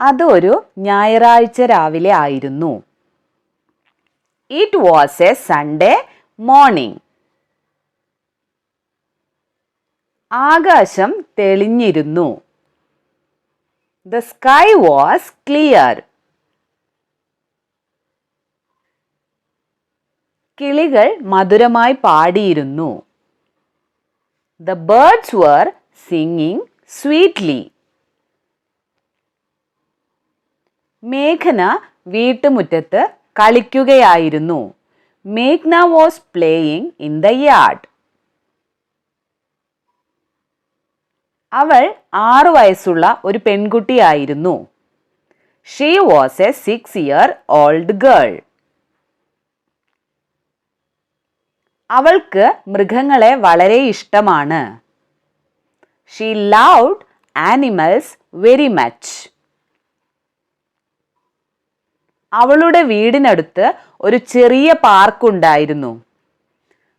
അതൊരു ഞായറാഴ്ച രാവിലെ ആയിരുന്നു. It was a Sunday morning ആകാശം തെളിഞ്ഞിരുന്നു. ദ സ്കൈ വാസ് ക്ലിയർ കിളികൾ മധുരമായി പാടിയിരുന്നു. The birds were singing sweetly മേഘന വീട്ടുമുറ്റത്ത് കളിക്കുകയായിരുന്നു. മേഘ്ന was playing in the yard അവൾ ആറു വയസ്സുള്ള ഒരു പെൺകുട്ടിയായിരുന്നു. She was a six year old girl അവൾക്ക് മൃഗങ്ങളെ വളരെ ഇഷ്ടമാണ്. She loved animals very much അവളുടെ വീടിനടുത്ത് ഒരു ചെറിയ പാർക്ക് ഉണ്ടായിരുന്നു.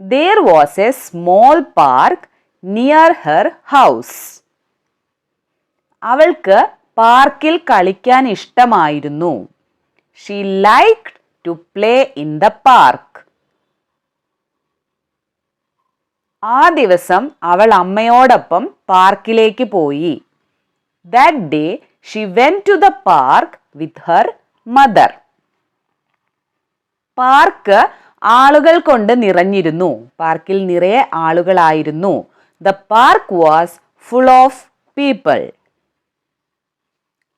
There was a small park near her house അവൾക്ക് പാർക്കിൽ കളിക്കാൻ ഇഷ്ടമായിരുന്നു. She like to play in the park ആ ദിവസം അവൾ അമ്മയോടൊപ്പം പാർക്കിലേക്ക് പോയി. That day she went to the park with her mother. Park ആളുകൾ കൊണ്ട് നിറഞ്ഞിരുന്നു. പാർക്കിൽ നിറയെ ആളുകളായിരുന്നു. The park was full of people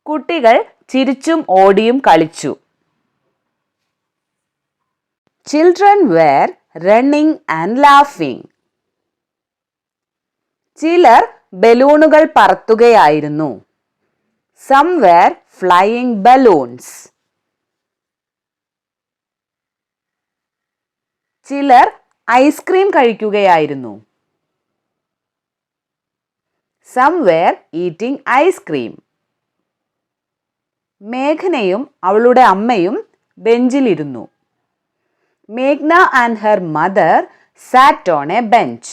കുട്ടികൾ ചിരിച്ചും ഓടിയും കളിച്ചു. Children were running and laughing ചിലർ ബലൂണുകൾ പറത്തുകയായിരുന്നു. സം വെയർ ഫ്ലൈയിങ് ബലൂൺസ് ചിലർ ഐസ്ക്രീം കഴിക്കുകയായിരുന്നു. സം ഈറ്റിംഗ് ഐസ്ക്രീം മേഘനയും അവളുടെ അമ്മയും ബെഞ്ചിലിരുന്നു. മേഘ്ന and her mother sat on a bench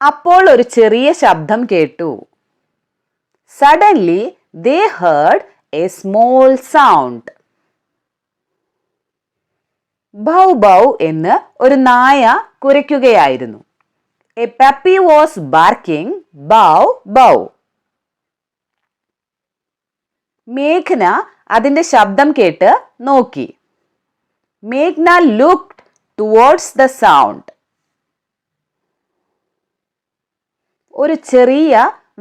അപ്പോൾ ഒരു ചെറിയ ശബ്ദം കേട്ടു. Suddenly they heard a small sound bow bow എന്ന് ഒരു നായ കുരയ്ക്കുകയായിരുന്നു. A puppy was barking bow bow. മേഘന അതിന്റെ ശബ്ദം കേട്ട് നോക്കി. മേഘ്ന ലുക്ഡ് ടുവേർഡ്സ് ദ സൗണ്ട് ഒരു ചെറിയ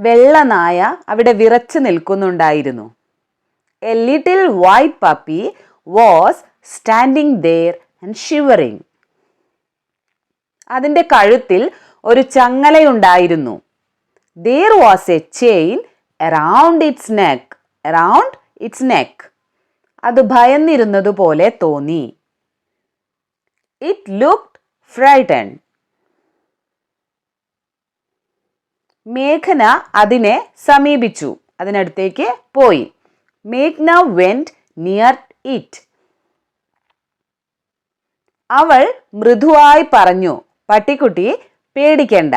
വെള്ള നായ അവിടെ വിറച്ചു നിൽക്കുന്നുണ്ടായിരുന്നു. A little white puppy was standing there and shivering അതിന്റെ കഴുത്തിൽ ഒരു ചങ്ങലയുണ്ടായിരുന്നു. There was a chain around its neck around its neck അത് ഭയന്നിരുന്നത് പോലെ തോന്നി. ഇറ്റ് ലുക്ഡ് ഫ്രൈറ്റൺ മേഘന അതിനെ സമീപിച്ചു. അതിനടുത്തേക്ക് പോയി. മേഘ്ന വെന്റ് നിയർ ഇറ്റ് അവൾ മൃദുവായി പറഞ്ഞു പട്ടിക്കുട്ടി പേടിക്കണ്ട.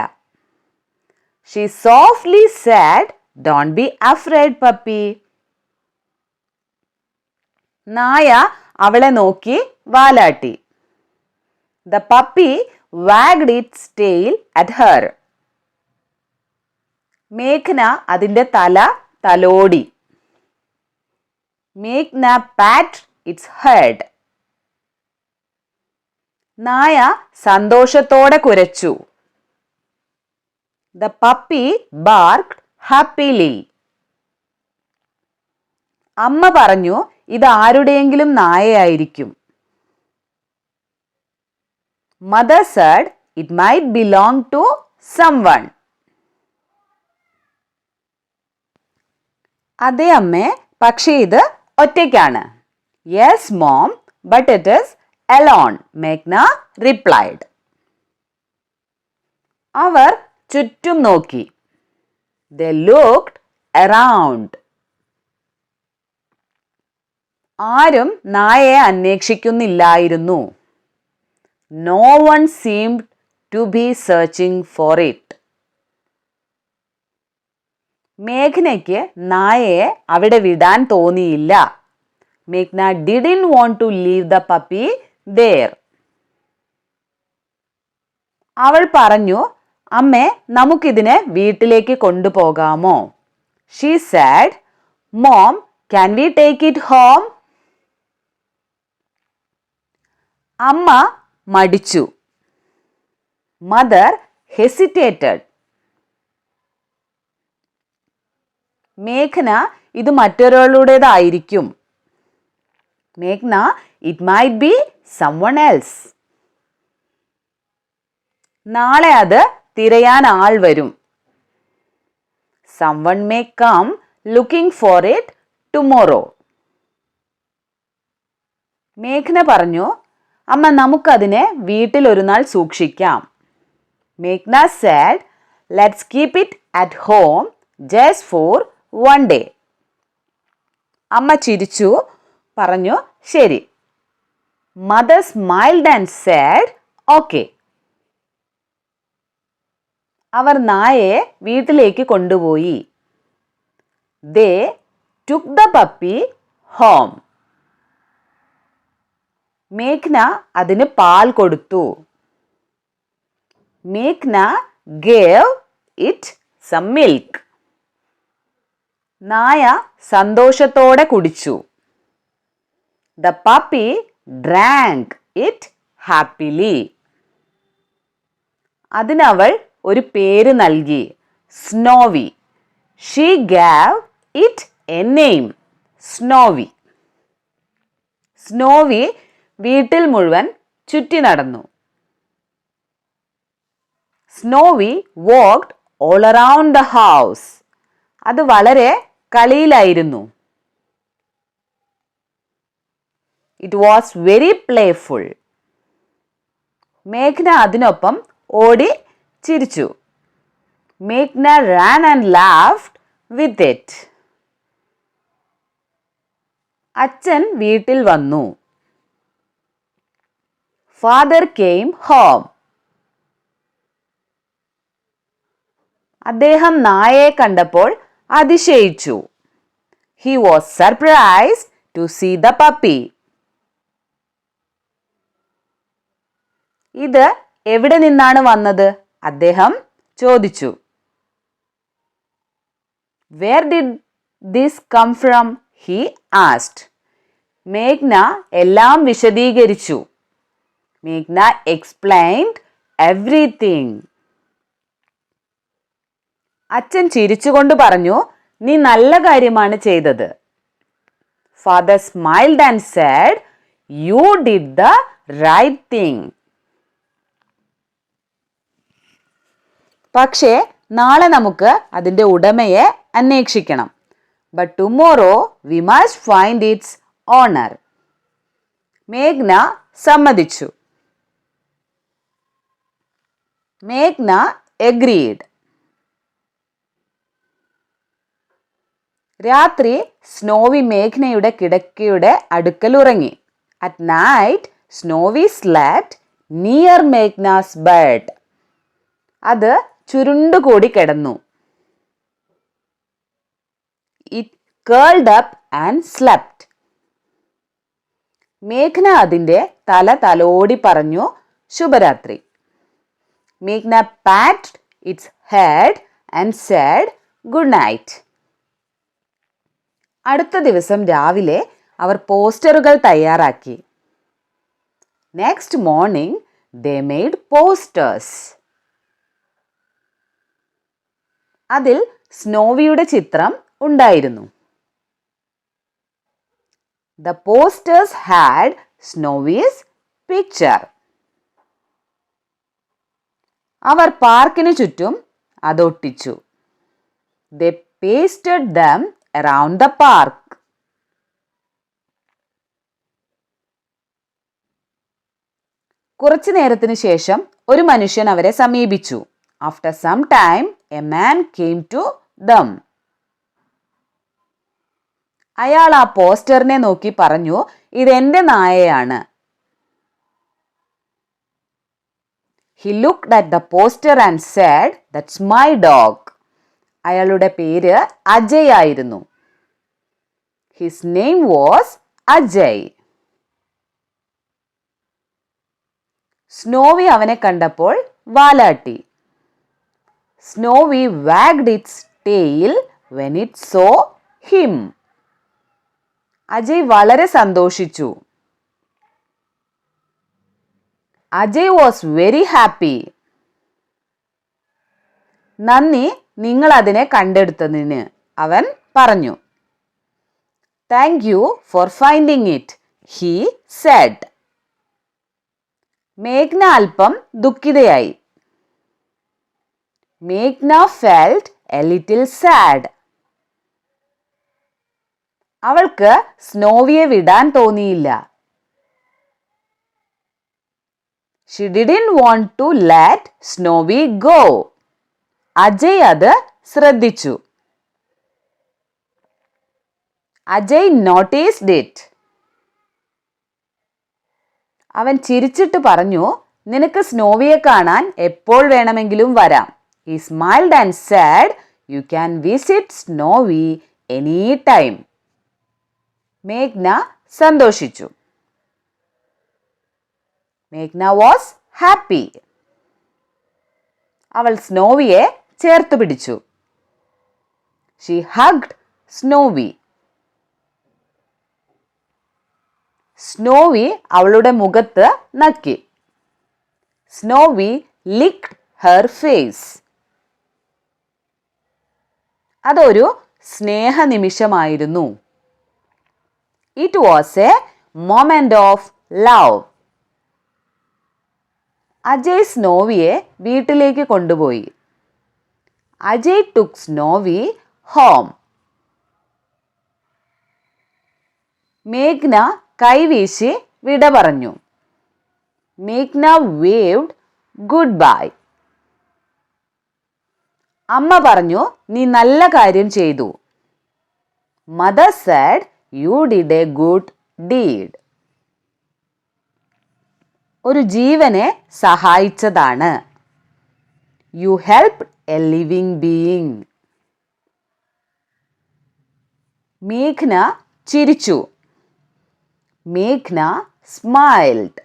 She softly said don't be afraid puppy നായ അവളെ നോക്കി വാലാട്ടി. The puppy wagged its tail at her മേഘ്ന അതിന്റെ തല തലോടി. മേഘ്ന പാറ്റ് ഇറ്റ്സ് ഹെഡ് നായ സന്തോഷത്തോടെ കുരച്ചു. ദ പപ്പി ബാർക്ക് ഹാപ്പിലി അമ്മ പറഞ്ഞു ഇത് ആരുടെയെങ്കിലും നായയായിരിക്കും. Mother said it might belong to someone അതെ അമ്മേ പക്ഷേ ഇത് ഒറ്റയ്ക്കാണ്. Yes mom but it is alone മേഘ്ന replied അവർ ചുറ്റും നോക്കി. ദ ലുക്ഡ് അറൗണ്ട് ആരും നായയെ അന്വേഷിക്കുന്നില്ലായിരുന്നു. No one seemed to be searching for it മേഘ്നയ്ക്ക് നായയെ അവിടെ വിടാൻ തോന്നിയില്ല. മേഘ്ന didn't want to leave the puppy there അവൾ പറഞ്ഞു അമ്മേ നമുക്കിതിനെ വീട്ടിലേക്ക് കൊണ്ടുപോകാമോ? She said mom can we take it home അമ്മ മടിച്ചു. മദർ ഹെസിറ്റേറ്റഡ് മേഘന ഇത് മറ്റൊരാളുടേതായിരിക്കും. മേഘ്ന it might be someone else നാളെ അത് തിരയാൻ ആൾ വരും. Someone may come looking for it tomorrow മേഘന പറഞ്ഞു അമ്മ നമുക്കതിനെ വീട്ടിൽ ഒരു നാൾ സൂക്ഷിക്കാം. മേഘ്ന said let's keep it at home just for one day അമ്മ ചിരിച്ചു പറഞ്ഞു ശരി. Mother smiled and said okay അവർ നായയെ വീട്ടിലേക്ക് കൊണ്ടുപോയി. They took the puppy home മേഘ്ന അതിന് പാൽ കൊടുത്തു. മേഘ്ന ഗേവ് ഇറ്റ് സം മിൽക്ക് നായ സന്തോഷത്തോടെ കുടിച്ചു. The puppy drank it happily അതിനവൾ ഒരു പേര് നൽകി. Snowy she gave it a name Snowy Snowy വീട്ടിൽ മുഴുവൻ ചുറ്റി നടന്നു. Snowy walked all around the house അത് വളരെ കളിയിലായിരുന്നു. ഇറ്റ് വാസ് വെരി പ്ലേഫുൾ മേഘ്ന അതിനൊപ്പം ഓടി ചിരിച്ചു. മേഘ്ന ran and laughed with it അച്ഛൻ വീട്ടിൽ വന്നു. ഫാദർ കെയിം ഹോം അദ്ദേഹം നായയെ കണ്ടപ്പോൾ അതിശയിച്ചു. He was surprise to see the puppy ഇത് എവിടെ നിന്നാണ് വന്നത്? അദ്ദേഹം ചോദിച്ചു. Where did this come from he asked മേഘ്ന എല്ലാം വിശദീകരിച്ചു. മേഘ്ന എക്സ്പ്ലെയിൻഡ് എവ്രിതിങ് അച്ഛൻ ചിരിച്ചുകൊണ്ട് പറഞ്ഞു നീ നല്ല കാര്യമാണ് ചെയ്തത്. Father smiled and said you did the right thing പക്ഷേ നാളെ നമുക്ക് അതിന്റെ ഉടമയെ അന്വേഷിക്കണം. But tomorrow we must find its owner മേഘ്ന സമ്മതിച്ചു. മേഘ്ന എഗ്രീഡ് രാത്രി സ്നോവി മേഘ്നയുടെ കിടക്കയുടെ അടുക്കൽ ഉറങ്ങി. At night Snowy slept near Meghna's bed അത് ചുരുണ്ടുകൂടി കിടന്നു. It curled up and slept മേഘ്ന അതിന്റെ തല തലോടി പറഞ്ഞു ശുഭരാത്രി. മേഘ്ന pat its head and said good night അടുത്ത ദിവസം രാവിലെ അവർ പോസ്റ്ററുകൾ തയ്യാറാക്കി. Next morning they made posters അതിൽ സ്നോവിയുടെ ചിത്രം ഉണ്ടായിരുന്നു. The posters had Snowy's picture അവർ പാർക്കിന് ചുറ്റും അതൊട്ടിച്ചു. The pasted them around the park കുറച്ചു നേരത്തിന് ശേഷം ഒരു മനുഷ്യൻ അവരെ സമീപിച്ചു. After some time a man came to them അയാൾ ആ പോസ്റ്ററിനെ നോക്കി പറഞ്ഞു ഇതെന്റെ നായയാണ്. He looked at the poster and said that's my dog അയാളുടെ പേര് അജയ് ആയിരുന്നു. His name was Ajay Snowy അവനെ കണ്ടപ്പോൾ വാലാട്ടി. Snowy wagged its tail when it saw him Ajay വളരെ സന്തോഷിച്ചു. അജയ് വാസ് വെരി ഹാപ്പി നന്ദി നിങ്ങൾ അതിനെ കണ്ടെടുത്തതിന് അവൻ പറഞ്ഞു. Thank you for finding it he said മേഘ്ന അല്പം ദുഃഖിതയായി. മേഘ്ന ഫെൽറ്റ് എ ലിറ്റിൽ സാഡ് അവൾക്ക് സ്നോവിയെ വിടാൻ തോന്നിയില്ല. She didn't want to let Snowy go Ajay അത് ശ്രദ്ധിച്ചു. അജയ് നോട്ടീസ്ഡ് ഇറ്റ് അവൻ ചിരിച്ചിട്ട് പറഞ്ഞു നിനക്ക് സ്നോവിയെ കാണാൻ എപ്പോൾ വേണമെങ്കിലും വരാം. He smiled and said you can visit Snowy any time മേഘ്ന സന്തോഷിച്ചു മേഘ്ന വാസ് ഹാപ്പി അവൾ സ്നോവിയെ ചേർത്ത് പിടിച്ചു. ഷി ഹഗ്ഡ് സ്നോവി സ്നോവി അവളുടെ മുഖത്ത് നക്കി. സ്നോവി ലിക്ഡ് ഹെർ ഫേസ് അതൊരു സ്നേഹനിമിഷമായിരുന്നു. It was a moment of love Ajay സ്നോവിയെ വീട്ടിലേക്ക് കൊണ്ടുപോയി. അജയ് ടുക് സ്നോവി ഹോം മേഘ്ന കൈവീശി വിട പറഞ്ഞു. മേഘ്ന വേവ്ഡ് ഗുഡ് ബൈ അമ്മ പറഞ്ഞു നീ നല്ല കാര്യം ചെയ്തു. Mother said you did a good deed ഒരു ജീവനെ സഹായിച്ചതാണ്. You help a living being മേഘ്ന ചിരിച്ചു. മേഘ്ന സ്മൈൽഡ്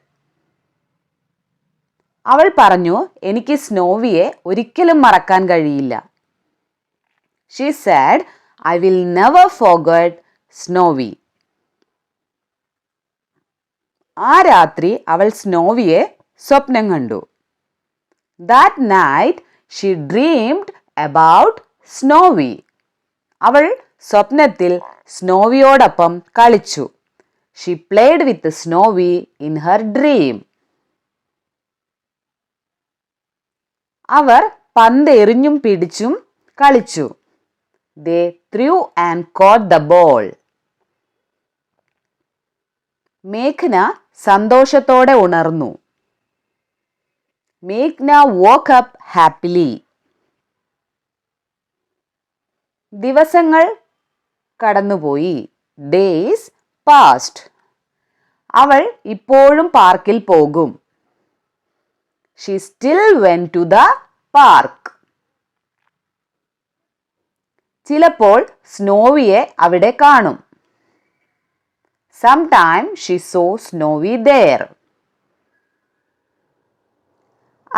അവൾ പറഞ്ഞു എനിക്ക് സ്നോവിയെ ഒരിക്കലും മറക്കാൻ കഴിയില്ല. She said I will never forget Snowy ആ രാത്രി അവൾ സ്നോവിയെ സ്വപ്നം കണ്ടു. That night she dreamed about Snowy അവൾ സ്വപ്നത്തിൽ സ്നോവിയോടൊപ്പം കളിച്ചു. She played with Snowy in her dream അവർ പന്ത് എറിഞ്ഞും പിടിച്ചും കളിച്ചു. They threw and caught the ball മേഘ്ന സന്തോഷത്തോടെ ഉണർന്നു. മേഘ്ന വോക്ക് അപ്പ് ഹാപ്പിലി ദിവസങ്ങൾ കടന്നുപോയി. ഡേയ്സ് പാസ്റ്റ് അവൾ ഇപ്പോഴും പാർക്കിൽ പോകും. She still went to the park ചിലപ്പോൾ സ്നോവിയെ അവിടെ കാണും. Sometime she saw Snowy there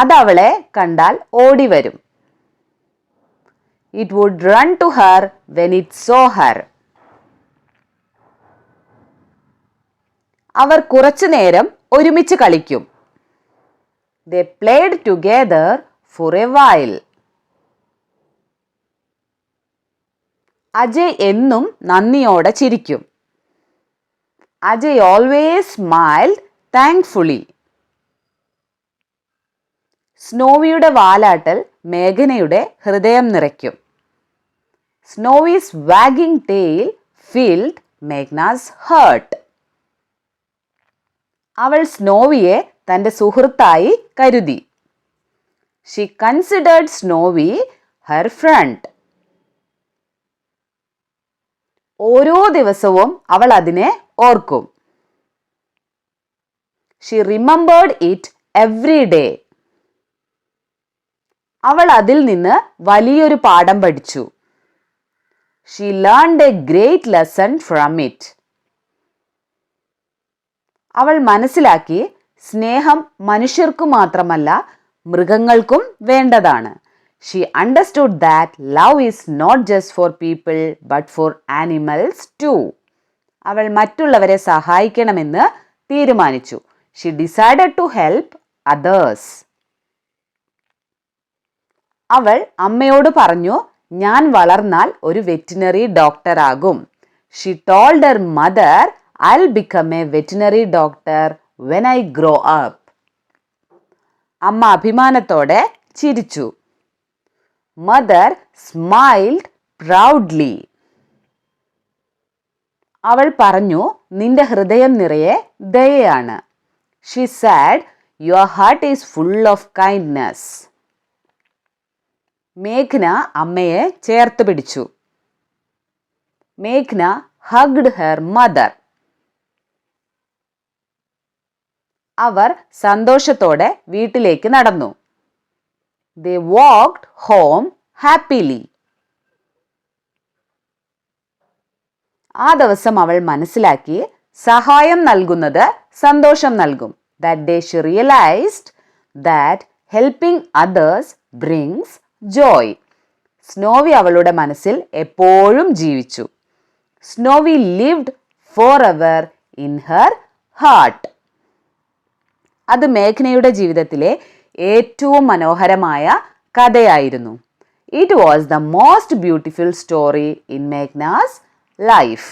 അതവളെ കണ്ടാൽ ഓടി വരും. It would run to her when it saw her അവർ കുറച്ചു നേരം ഒരുമിച്ച് കളിക്കും. The played together for a while Ajay എന്നും നന്ദിയോടെ ചിരിക്കും. അജയ് ഓൾവേസ് സ്മൈൽഡ് താങ്ക്ഫുള്ളി സ്നോവിയുടെ വാലാട്ടൽ മേഘനയുടെ ഹൃദയം നിറയ്ക്കും. Snowy's wagging tail filled Meghna's heart അവൾ സ്നോവിയെ തന്റെ സുഹൃത്തായി കരുതി. She considered Snowy her friend ഓരോ ദിവസവും അവൾ അതിനെ ഓർക്കും. She remembered it every day അവൾ അതിൽ നിന്ന് വലിയൊരു പാഠം പഠിച്ചു. She learned a great lesson from it അവൾ മനസ്സിലാക്കി സ്നേഹം മനുഷ്യർക്കു മാത്രമല്ല മൃഗങ്ങൾക്കും വേണ്ടതാണ്. She understood that love is not just for people but for animals too അവൾ മറ്റുള്ളവരെ സഹായിക്കണമെന്ന് തീരുമാനിച്ചു. She decided to help others അവൾ അമ്മയോട് പറഞ്ഞു ഞാൻ വളർന്നാൽ ഒരു veterinary ഡോക്ടറാകും she told her mother I become a veterinary doctor when I grow up അമ്മ അഭിമാനത്തോടെ ചിരിച്ചു. മദർ സ്മൈൽഡ് പ്രൗഡ്ലി അവൾ പറഞ്ഞു നിന്റെ ഹൃദയം നിറയെ ദയയാണ്. She said your heart is full of kindness മേഘ്ന അമ്മയെ ചേർത്ത് പിടിച്ചു. മേഘ്ന ഹഗ്ഡ് ഹെർ മദർ അവർ സന്തോഷത്തോടെ വീട്ടിലേക്ക് നടന്നു. ദേ വാക്ഡ് ഹോം ഹാപ്പിലി ആ ദിവസം അവൾ മനസ്സിലാക്കി സഹായം നൽകുന്നത് സന്തോഷം നൽകും. That day she realised that helping others brings joy Snowy അവളുടെ മനസ്സിൽ എപ്പോഴും ജീവിച്ചു. Snowy lived forever in her heart അത് മേഘ്നയുടെ ജീവിതത്തിലെ ഏറ്റവും മനോഹരമായ കഥയായിരുന്നു. It was the most beautiful story in Meghna's life